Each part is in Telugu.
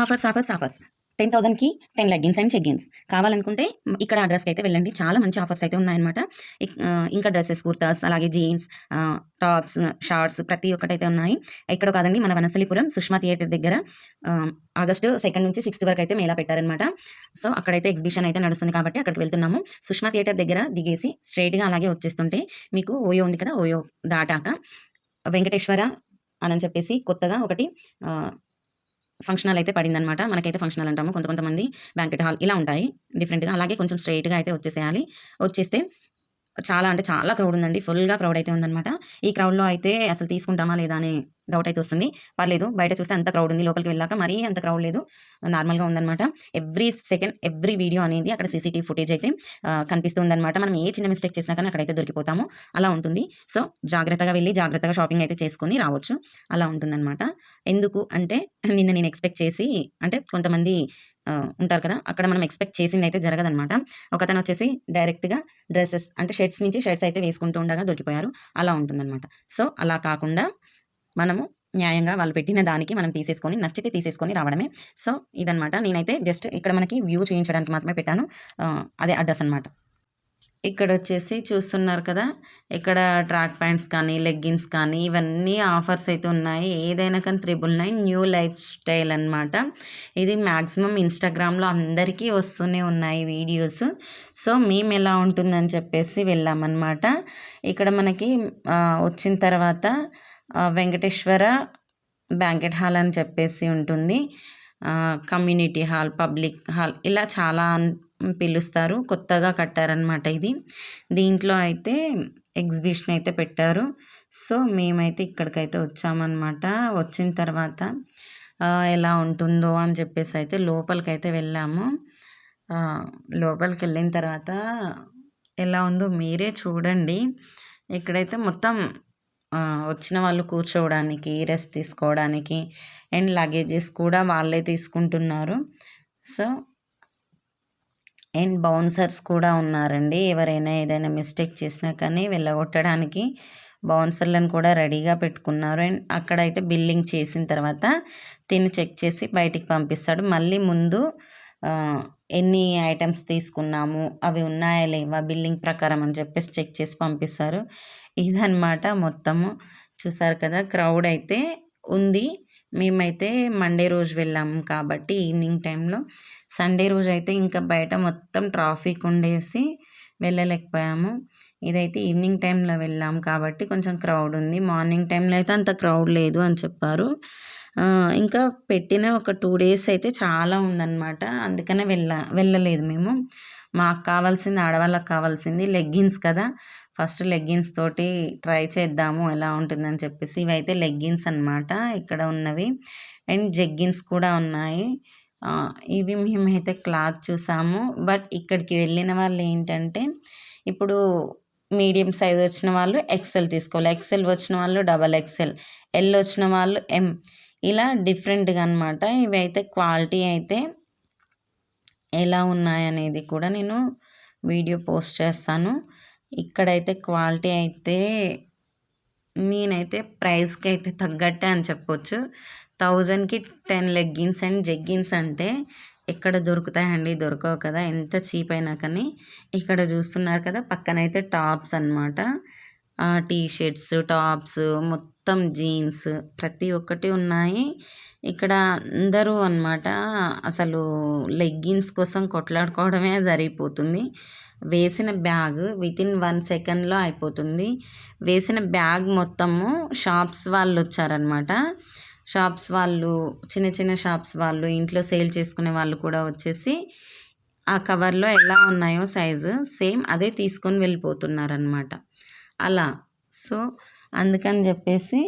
Offers offers offers. టెన్ థౌసండ్కి టెన్ లెగ్గిన్స్ అండ్ చెగ్గిన్స్ కావాలనుకుంటే ఇక్కడ అడ్రస్కి అయితే వెళ్ళండి. చాలా మంచి ఆఫర్స్ అయితే ఉన్నాయన్నమాట. ఇంకా డ్రెస్సెస్ కుర్తాస్ అలాగే జీన్స్ టాప్స్ షార్ట్స్ ప్రతి ఒక్కటి అయితే ఉన్నాయి. ఎక్కడ కాదండి మన వనసలిపురం సుష్మా థియేటర్ దగ్గర. ఆగస్టు సెకండ్ నుంచి సిక్స్త్ వరకు అయితే మేళా పెట్టారనమాట సో అక్కడైతే ఎగ్జిబిషన్ అయితే నడుస్తుంది కాబట్టి అక్కడికి వెళ్తున్నాము. సుష్మా థియేటర్ దగ్గర దిగేసి స్ట్రైట్గా అలాగే వచ్చేస్తుంటే మీకు ఓయో ఉంది కదా ఓయో దాటాక. వెంకటేశ్వర అని చెప్పేసి కొత్తగా ఒకటి ఫంక్షనల్ అయితే పడిందనమాట మనకైతే ఫంక్షన్ అంటాము. కొంత కొంతమంది బ్యాంకెట్ హాల్ ఇలా ఉంటాయి. డిఫరెంట్గా అలాగే కొంచెం స్ట్రైట్గా అయితే వచ్చేసేయాలి. వచ్చేస్తే చాలా అంటే చాలా క్రౌడ్ ఉందండి. ఫుల్గా క్రౌడ్ అయితే ఉందన్నమాట. ఈ క్రౌడ్లో అయితే అసలు తీసుకుంటామా లేదా అని డౌట్ అయితే వస్తుంది. పర్లేదు బయట చూస్తే అంత క్రౌడ్ ఉంది. లోపలికి వెళ్ళాక మరీ అంత క్రౌడ్ లేదు. నార్మల్గా ఉందన్నమాట. ఎవ్రీ సెకండ్ ఎవ్రీ వీడియో అనేది అక్కడ సీసీటీవీ ఫుటేజ్ అయితే ఆ, కనిపిస్తుందన్నమాట మనం ఏ చిన్న మిస్టేక్ చేసినా కానీ అక్కడైతే దొరికిపోతాము. అలా ఉంటుంది. సో జాగ్రత్తగా వెళ్ళి జాగ్రత్తగా షాపింగ్ అయితే చేసుకుని రావచ్చు. అలా ఉంటుందన్నమాట. ఎందుకు అంటే నిన్న నేను ఎక్స్పెక్ట్ చేసి అంటే కొంతమంది ఉంటారు కదా? అక్కడ మనం ఎక్స్పెక్ట్ చేసింది అయితే జరగదనమాట ఒకతను వచ్చేసి డైరెక్ట్గా డ్రెస్సెస్ అంటే షర్ట్స్ నుంచి షర్ట్స్ అయితే వేసుకుంటూ ఉండగా దొరికిపోయారు. అలా ఉంటుందన్నమాట. సో అలా కాకుండా మనము న్యాయంగా వాళ్ళు పెట్టిన దానికి మనం తీసేసుకొని నచ్చితే తీసేసుకొని రావడమే. సో ఇదనమాట నేనైతే జస్ట్ ఇక్కడ మనకి వ్యూ చేయించడానికి మాత్రమే పెట్టాను. అదే అడ్రస్ అనమాట ఇక్కడ వచ్చేసి చూస్తున్నారు కదా ఇక్కడ ట్రాక్ ప్యాంట్స్ కానీ లెగ్గిన్స్ కానీ ఇవన్నీ ఆఫర్స్ అయితే ఉన్నాయి. ఏదైనా కానీ triple nine new life style అనమాట ఇది మ్యాక్సిమం ఇన్స్టాగ్రామ్లో అందరికీ వస్తూనే ఉన్నాయి వీడియోస్. సో మేము ఎలా ఉంటుందని చెప్పేసి వెళ్ళామన్నమాట. ఇక్కడ మనకి వచ్చిన తర్వాత వెంకటేశ్వర బ్యాంకెట్ హాల్ అని చెప్పేసి ఉంటుంది. కమ్యూనిటీ హాల్ పబ్లిక్ హాల్ ఇలా చాలా పిలుస్తారు. కొత్తగా కట్టారనమాట ఇది. దీంట్లో అయితే ఎగ్జిబిషన్ అయితే పెట్టారు. సో మేమైతే ఇక్కడికైతే వచ్చామన్నమాట. వచ్చిన తర్వాత ఎలా ఉంటుందో అని చెప్పేసి అయితే లోపలికైతే వెళ్ళాము. లోపలికి వెళ్ళిన తర్వాత ఎలా ఉందో మీరే చూడండి. ఇక్కడైతే మొత్తం వచ్చిన వాళ్ళు కూర్చోవడానికి రెస్ట్ తీసుకోవడానికి అండ్ లగేజెస్ కూడా వాళ్ళే తీసుకుంటున్నారు. సో అండ్ బౌన్సర్స్ కూడా ఉన్నారండి. ఎవరైనా ఏదైనా మిస్టేక్ చేసినా కానీ వెళ్ళగొట్టడానికి బౌన్సర్లను కూడా రెడీగా పెట్టుకున్నారు. అండ్ అక్కడైతే బిల్లింగ్ చేసిన తర్వాత తిని చెక్ చేసి బయటికి పంపిస్తాడు. మళ్ళీ ముందు ఎన్ని ఐటమ్స్ తీసుకున్నాము అవి ఉన్నాయా లేవా బిల్లింగ్ ప్రకారం అని చెప్పేసి చెక్ చేసి పంపిస్తారు. ఇదనమాట మొత్తము. చూసారు కదా క్రౌడ్ అయితే ఉంది. మేమైతే మండే రోజు వెళ్ళాము కాబట్టి ఈవినింగ్ టైంలో సండే రోజు అయితే ఇంకా బయట మొత్తం ట్రాఫిక్ ఉండేసి వెళ్ళలేకపోయాము. ఇదైతే ఈవినింగ్ టైంలో వెళ్ళాము కాబట్టి కొంచెం క్రౌడ్ ఉంది. మార్నింగ్ టైంలో అయితే అంత క్రౌడ్ లేదు అని చెప్పారు. ఇంకా పెట్టిన ఒక టూ డేస్ అయితే చాలా ఉందన్నమాట. అందుకనే వెళ్ళ వెళ్ళలేదు మేము. మాకు కావాల్సింది ఆడవాళ్ళకి కావాల్సింది లెగ్గిన్స్ కదా. ఫస్ట్ లెగ్గిన్స్ తోటి ట్రై చేద్దాము ఎలా ఉంటుందని చెప్పేసి ఇవైతే లెగ్గిన్స్ అన్నమాట ఇక్కడ ఉన్నవి. అండ్ జెగ్గిన్స్ కూడా ఉన్నాయి. ఇవి మేమైతే క్లాత్ చూసాము. బట్ ఇక్కడికి వెళ్ళిన వాళ్ళు ఏంటంటే ఇప్పుడు మీడియం సైజ్ వచ్చిన వాళ్ళు ఎక్సెల్ తీసుకోవాలి. ఎక్సెల్ వచ్చిన వాళ్ళు డబల్ ఎక్సెల్ ఎల్ వచ్చిన వాళ్ళు ఎం. ఇలా డిఫరెంట్గా అనమాట ఇవి అయితే క్వాలిటీ అయితే ఎలా ఉన్నాయనేది కూడా నేను వీడియో పోస్ట్ చేస్తాను. ఇక్కడైతే క్వాలిటీ అయితే నేనైతే ప్రైస్కి అయితే తగ్గట్టే అని చెప్పొచ్చు. థౌజండ్కి టెన్ లెగ్గిన్స్ అండ్ జెగ్గిన్స్ అంటే ఎక్కడ దొరుకుతాయండి? దొరకవు కదా. ఎంత చీప్ అయినా కానీ ఇక్కడ చూస్తున్నారు కదా పక్కనైతే టాప్స్ అనమాట టీ షర్ట్స్ టాప్స్ మొత్తం జీన్స్ ప్రతి ఒక్కటి ఉన్నాయి. ఇక్కడ అందరూ అన్నమాట అసలు లెగ్గిన్స్ కోసం కొట్లాడుకోవడమే జరిగిపోతుంది వేసిన బ్యాగ్ విత్ ఇన్ వన్ సెకండ్లో అయిపోతుంది. వేసిన బ్యాగ్ మొత్తము షాప్స్ వాళ్ళు వచ్చారనమాట షాప్స్ వాళ్ళు చిన్న చిన్న షాప్స్ వాళ్ళు ఇంట్లో సేల్ చేసుకునే వాళ్ళు కూడా వచ్చేసి ఆ కవర్లో ఎలా ఉన్నాయో సైజు సేమ్ అదే తీసుకొని వెళ్ళిపోతున్నారనమాట అలా. సో అందుకని చెప్పేసి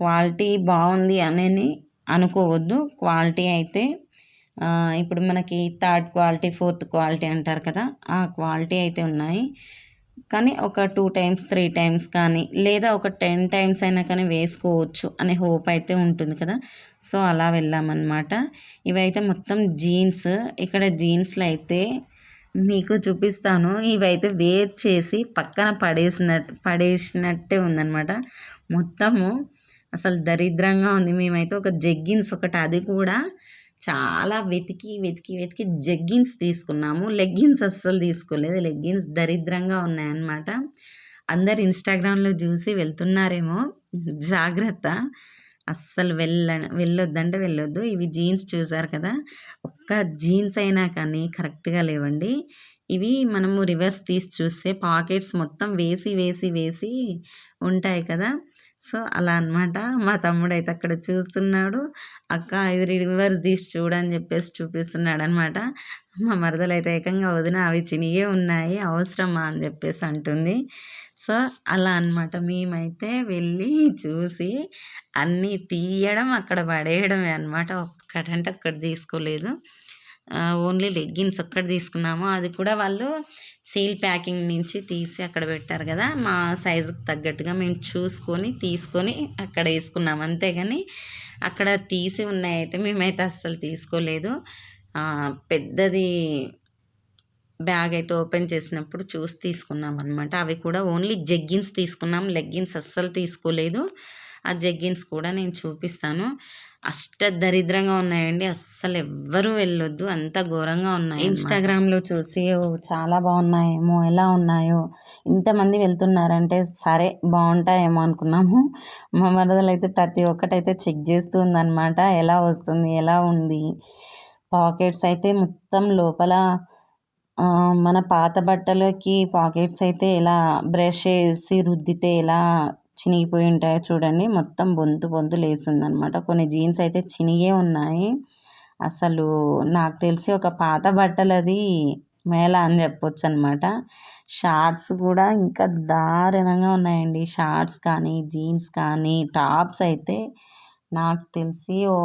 క్వాలిటీ బాగుంది అని అనుకోవద్దు. క్వాలిటీ అయితే ఇప్పుడు మనకి థర్డ్ క్వాలిటీ ఫోర్త్ క్వాలిటీ అంటారు కదా ఆ క్వాలిటీ అయితే ఉన్నాయి. కానీ ఒక టూ టైమ్స్ త్రీ టైమ్స్ కానీ లేదా ఒక టెన్ టైమ్స్ అయినా కానీ వేసుకోవచ్చు అనే హోప్ అయితే ఉంటుంది కదా. సో అలా వెళ్ళామన్నమాట. ఇవైతే మొత్తం జీన్స్. ఇక్కడ జీన్స్లో అయితే మీకు చూపిస్తాను. ఇవైతే వేర్ చేసి పక్కన పడేసిన పడేసినట్టే ఉందన్నమాట. మొత్తము అసలు దరిద్రంగా ఉంది. మేమైతే ఒక జగ్గిన్స్ ఒకటి అది కూడా చాలా వెతికి వెతికి వెతికి జగ్గిన్స్ తీసుకున్నాము. లెగ్గిన్స్ అస్సలు తీసుకోలేదు. లెగ్గిన్స్ దరిద్రంగా ఉన్నాయన్నమాట. అందరు ఇన్స్టాగ్రామ్లో చూసి వెళ్తున్నారేమో. జాగ్రత్త. అస్సలు వెళ్ళ వెళ్ళొద్దంటే వెళ్ళొద్దు. ఇవి జీన్స్ చూసారు కదా? ఒక్క జీన్స్ అయినా కానీ కరెక్ట్గా లేవండి. ఇవి మనము రివర్స్ తీసి చూస్తే పాకెట్స్ మొత్తం వేసి వేసి వేసి ఉంటాయి కదా? సో అలా అనమాట మా తమ్ముడు అయితే అక్కడ చూస్తున్నాడు. అక్క ఇది రివర్స్ తీసి చూడని చెప్పేసి చూపిస్తున్నాడు అనమాట మా మరదలు అయితే ఏకంగా వదిన అవి చినిగే ఉన్నాయి అవసరమా అని చెప్పేసి అంటుంది. సో అలా అనమాట మేమైతే వెళ్ళి చూసి అన్నీ తీయడం అక్కడ పడేయడమే అనమాట ఒక్కటంటే ఒక్కటి తీసుకోలేదు. ఓన్లీ లెగ్గిన్స్ ఒక్కటి తీసుకున్నాము. అది కూడా వాళ్ళు సీల్ ప్యాకింగ్ నుంచి తీసి అక్కడ పెట్టారు కదా. మా సైజుకి తగ్గట్టుగా మేము చూసుకొని తీసుకొని అక్కడ వేసుకున్నాం. అంతేగాని అక్కడ తీసి ఉన్నాయైతే మేమైతే అస్సలు తీసుకోలేదు. పెద్దది బ్యాగ్ అయితే ఓపెన్ చేసినప్పుడు చూసి తీసుకున్నాం అనమాట అవి కూడా ఓన్లీ జగ్గిన్స్ తీసుకున్నాం. లెగ్గిన్స్ అస్సలు తీసుకోలేదు. ఆ జగ్గిన్స్ కూడా నేను చూపిస్తాను. అష్ట దరిద్రంగా ఉన్నాయండి. అస్సలు ఎవ్వరూ వెళ్ళొద్దు. అంత ఘోరంగా ఉన్నాయి ఇన్స్టాగ్రామ్లో చూసి చాలా బాగున్నాయేమో ఎలా ఉన్నాయో ఇంతమంది వెళ్తున్నారంటే సరే బాగుంటాయేమో అనుకున్నాము. మా మరదలు అయితే ప్రతి ఒక్కటైతే చెక్ చేస్తూ ఉందనమాట ఎలా వస్తుంది ఎలా ఉంది? పాకెట్స్ అయితే మొత్తం లోపల మన పాత బట్టలకి పాకెట్స్ అయితే ఎలా బ్రష్ వేసి రుద్దితే ఎలా చినిగిపోయి ఉంటాయో. చూడండి మొత్తం బొంతు బొంతు లేసిందనమాట. కొన్ని జీన్స్ అయితే చినిగే ఉన్నాయి. అసలు నాకు తెలిసి ఒక పాత బట్టలది మేళ అని చెప్పొచ్చు అనమాట షార్ట్స్ కూడా ఇంకా దారుణంగా ఉన్నాయండి. షార్ట్స్ కానీ జీన్స్ కానీ టాప్స్ అయితే నాకు తెలిసి ఓ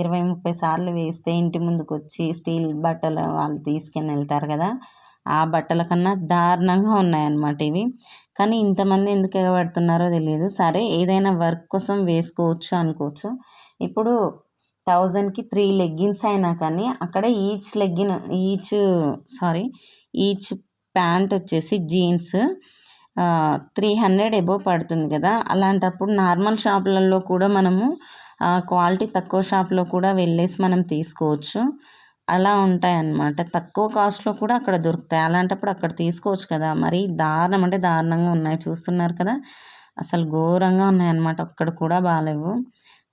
ఇరవై ముప్పై సార్లు వేస్తే ఇంటి ముందుకు వచ్చి స్టీల్ బట్టలు వాళ్ళు తీసుకెళ్ళి వెళ్తారు కదా ఆ బట్టల కన్నా దారుణంగా ఉన్నాయన్నమాట ఇవి. కానీ ఇంతమంది ఎందుకు ఎగబడుతున్నారో తెలియదు. సరే ఏదైనా వర్క్ కోసం వేసుకోవచ్చు అనుకోవచ్చు. ఇప్పుడు థౌజండ్కి త్రీ లెగ్గిన్స్ అయినా కానీ అక్కడ each legging each sorry each pant వచ్చేసి జీన్స్ త్రీ హండ్రెడ్ ఎబో పడుతుంది కదా. అలాంటప్పుడు నార్మల్ షాపులలో కూడా మనము క్వాలిటీ తక్కువ షాప్లో కూడా వెళ్ళేసి మనం తీసుకోవచ్చు. అలా ఉంటాయన్నమాట. తక్కువ కాస్ట్లో కూడా అక్కడ దొరుకుతాయి. అలాంటప్పుడు అక్కడ తీసుకోవచ్చు కదా. మరి దారుణం అంటే దారుణంగా ఉన్నాయి. చూస్తున్నారు కదా. అసలు ఘోరంగా ఉన్నాయన్నమాట. అక్కడ కూడా బాగాలేవు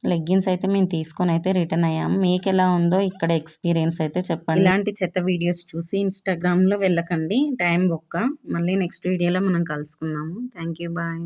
లెగ్గిన్స్ అయితే మేము తీసుకొని అయితే రిటర్న్ అయ్యాము మీకు ఎలా ఉందో ఇక్కడ ఎక్స్పీరియన్స్ అయితే చెప్పండి. ఇలాంటి చెత్త వీడియోస్ చూసి ఇన్స్టాగ్రామ్లో వెళ్ళకండి. టైం ఒక్క. మళ్ళీ నెక్స్ట్ వీడియోలో మనం కలుసుకుందాము. Thank you. బాయ్.